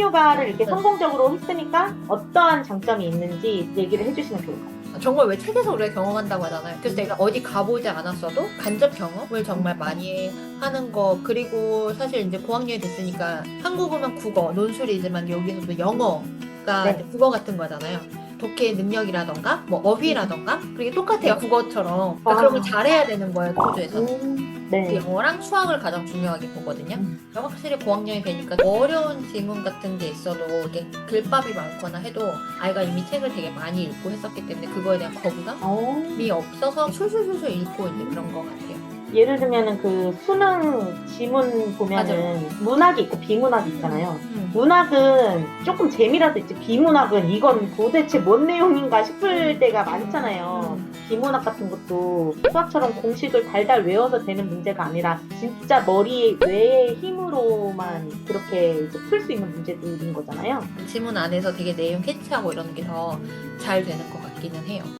요가를 이렇게 네. 성공적으로 했으니까 어떠한 장점이 있는지 얘기를 해주시면 좋을 것 같아요. 정말 왜 책에서 우리가 경험한다고 하잖아요. 그래서 내가 어디 가보지 않았어도 간접 경험을 정말 많이 하는 거 그리고 사실 이제 고학년이 됐으니까 한국어면 국어, 논술이지만 여기서도 영어가 네. 국어 같은 거잖아요. 독해 능력이라던가 뭐 어휘라던가 그게 똑같아요 국어처럼 그러니까 아. 그런 걸 잘해야 되는 거예요 토주에서 음, 그 네. 영어랑 수학을 가장 중요하게 보거든요. 음. 확실히 고학년이 되니까 어려운 질문 같은 게 있어도 이게 글밥이 많거나 해도 아이가 이미 책을 되게 많이 읽고 했었기 때문에 그거에 대한 거부감이 어, 없어서 술술술술 읽고 이제 그런 것 같아요. 예를 들면은 그 수능 지문 보면은 문학이 있고 비문학이 있잖아요. 음. 문학은 조금 재미라도 있지 비문학은 이건 도대체 뭔 내용인가 싶을 때가 많잖아요. 비문학 같은 것도 수학처럼 공식을 달달 외워서 되는 문제가 아니라 진짜 머리 뇌의 힘으로만 그렇게 풀 수 있는 문제들인 거잖아요. 지문 안에서 되게 내용 캐치하고 이러는 게 더 잘 되는 것 같기는 해요.